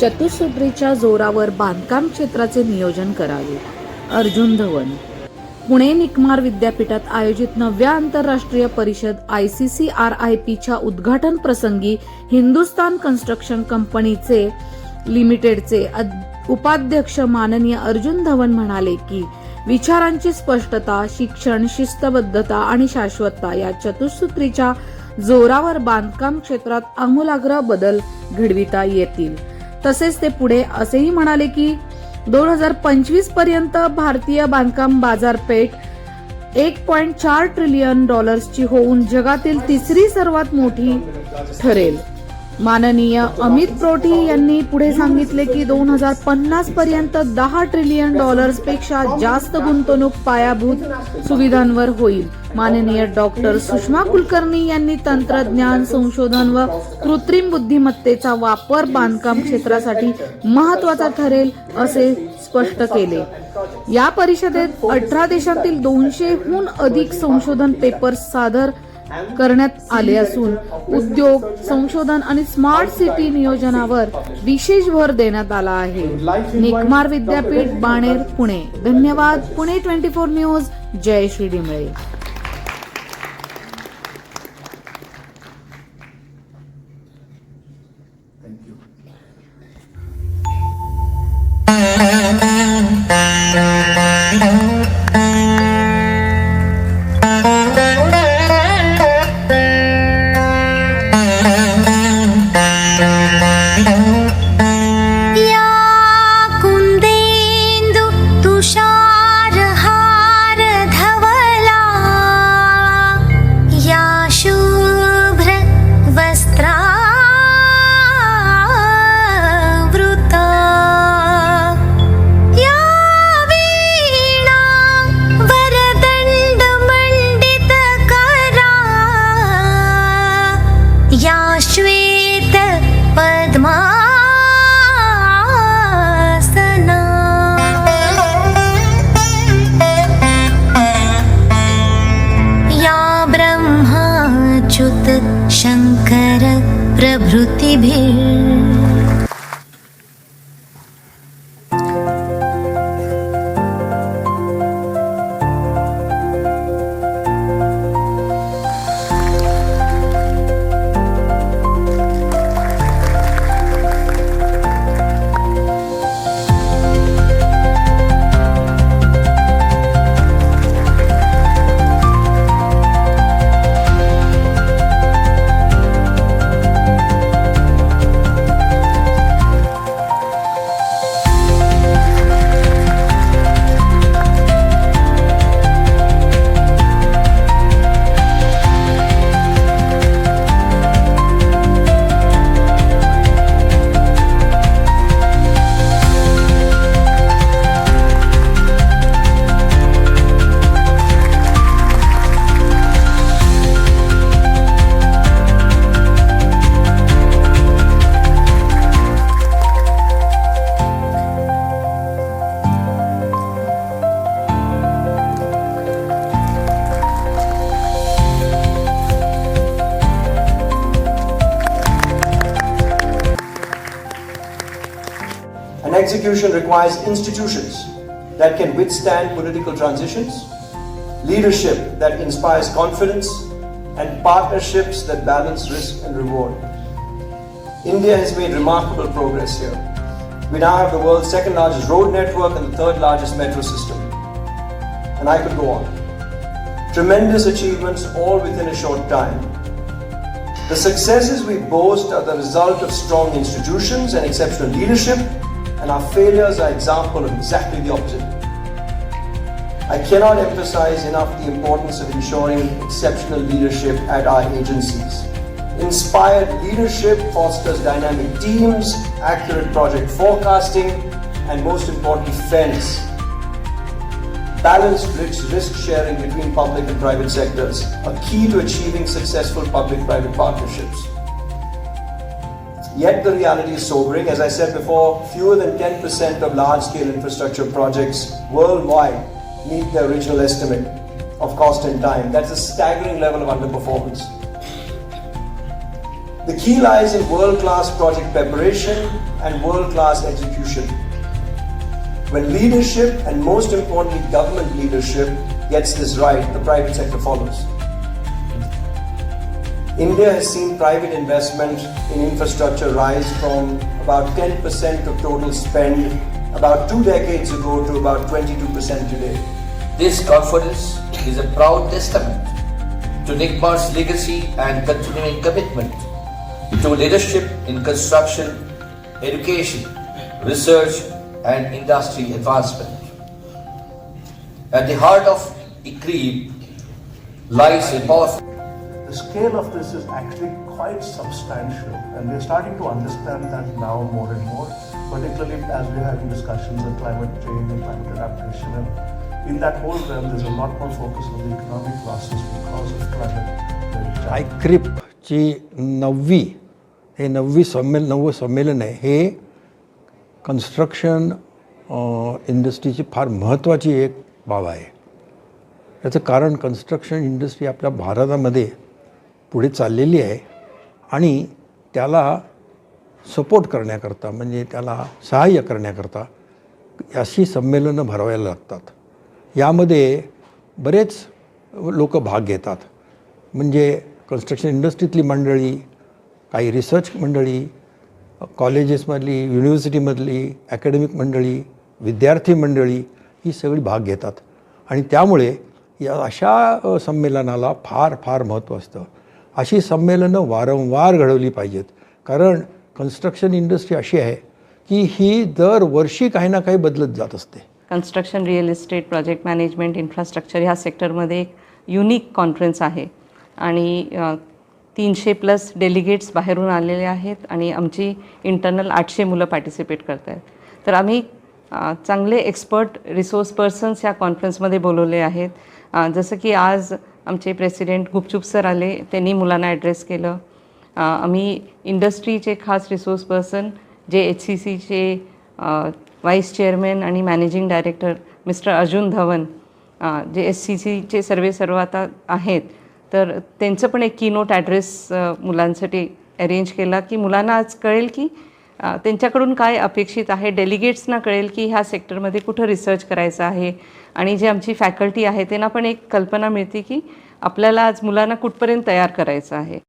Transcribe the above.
चतुसूत्रीच्या जोरावर बांधकाम क्षेत्राचे नियोजन करावे. अर्जुन धवन. पुणे निकमार विद्यापीठात आयोजित नवव्या आंतरराष्ट्रीय परिषद I C C R I पीच्या उद्घाटन प्रसंगी हिंदुस्तान कन्स्ट्रक्शन कंपनीचे लिमिटेडचे उपाध्यक्ष माननीय अर्जुन धवन म्हणाले की विचारांची स्पष्टता शिक्षण शिस्तबद्धता आणि शाश्वतता या चतुसूत्रीच्या जोरावर बांधकाम क्षेत्रात आमूलाग्र बदल घडविता येतील. तसेच ते पुढे असेही म्हणाले की दोन हजार पंचवीसपर्यंत भारतीय बांधकाम बाजारपेठ एक पॉइंट चार ट्रिलियन डॉलर्सची होऊन जगातील तिसरी सर्वात मोठी ठरेल. माननीय अमित प्रोटी यांनी पुढे सांगितले की दोन हजार पन्नास पर्यंत दहा ट्रिलियन डॉलर्सपेक्षा जास्त गुंतवणूक पायाभूत सुविधांवर होईल. माननीय डॉक्टर सुषमा कुलकर्णी यांनी तंत्रज्ञान संशोधन व कृत्रिम बुद्धिमत्तेचा वापर बांधकाम क्षेत्रासाठी महत्त्वाचा ठरेल असे स्पष्ट केले. या परिषदेत अठरा देशातील दोनशेहून अधिक संशोधन पेपर्स सादर करण्यात आले असून उद्योग संशोधन आणि स्मार्ट सिटी नियोजनावर विशेष भर देण्यात आला आहे. निकमार विद्यापीठ बाणेर पुणे. धन्यवाद. Pune twenty four news. Jai Shri Dimle execution requires institutions that can withstand political transitions, leadership that inspires confidence, and partnerships that balance risk and reward. India has made remarkable progress here. We now have the world's second largest road network and the third largest metro system. And I could go on. Tremendous achievements all within a short time. The successes we boast are the result of strong institutions and exceptional leadership, and our failures are example of exactly the opposite. I cannot emphasize enough the importance of ensuring exceptional leadership at our agencies. Inspired leadership fosters dynamic teams, accurate project forecasting, and most importantly, fairness. Balanced risk risk sharing between public and private sectors, a key to achieving successful public private partnerships. Yet the reality is sobering. As I said before, fewer than 10% of large scale infrastructure projects worldwide meet the original estimate of cost and time. That's a staggering level of underperformance. The key lies in world class project preparation and world class execution. When leadership and most importantly government leadership gets this right, the private sector follows. India has seen private investment in infrastructure rise from about 10% of total spend about two decades ago to about 22% today. This conference is a proud testament to Nickmar's legacy and continuing commitment to leadership in construction, education, research, and industry advancement. At the heart of ICREEB lies a powerful The scale of this is actually quite substantial, and we're starting to understand that now more and more, particularly as we're having discussions on climate change and climate adaptation. And in that whole realm, there's a lot more focus on the economic losses because of climate change. आयक्रिपची नववी हे नववी संमेल नववं संमेलन आहे हे construction इंडस्ट्रीची फार महत्त्वाची एक बाब आहे याचं कारण कन्स्ट्रक्शन इंडस्ट्री आपल्या भारतामध्ये पुढे चाललेली आहे आणि त्याला सपोर्ट करण्याकरता म्हणजे त्याला सहाय्य करण्याकरता अशी संमेलनं भरवायला लागतात. यामध्ये बरेच लोक भाग घेतात. म्हणजे कन्स्ट्रक्शन इंडस्ट्रीतली मंडळी काही रिसर्च मंडळी कॉलेजेसमधली युनिव्हर्सिटीमधली अकॅडमिक मंडळी विद्यार्थी मंडळी ही सगळी भाग घेतात. आणि त्यामुळे या अशा संमेलनाला फार फार महत्त्व असतं. अशी संमेलनं वारंवार घडवली पाहिजेत. कारण कन्स्ट्रक्शन इंडस्ट्री अशी आहे की ही दरवर्षी काही ना काही बदलत जात असते. Construction real estate project management infrastructure ह्या सेक्टरमध्ये एक युनिक कॉन्फरन्स आहे. आणि तीनशे प्लस डेलिगेट्स बाहेरून आलेले आहेत आणि आमची इंटरनल आठशे मुलं पार्टिसिपेट करत आहेत तर आम्ही चांगले एक्सपर्ट रिसोर्स पर्सन्स या कॉन्फरन्समध्ये बोलवले आहेत. जसं की आज आमचे प्रेसिडेंट गुपचूप सर आले त्यांनी मुलांना ॲड्रेस केलं. आम्ही इंडस्ट्रीचे खास resource person J H C सीचे व्हाईस चेअरमॅन आणि managing director mister Arjun Dhawan J S C सीचे सर्वे सर्व आता आहेत. तर त्यांचं पण एक कीनोट ॲड्रेस मुलांसाठी अरेंज केला की मुलांना आज कळेल की त्यांच्याकडून काय अपेक्षित आहे? डेलिगेट्सना कळेल की ह्या सेक्टरमध्ये कुठं रिसर्च करायचं आहे? आणि जी आमची फॅकल्टी आहे त्यांना पण एक कल्पना मिळते की आपल्याला आज मुलांना कुठपर्यंत तयार करायचं आहे?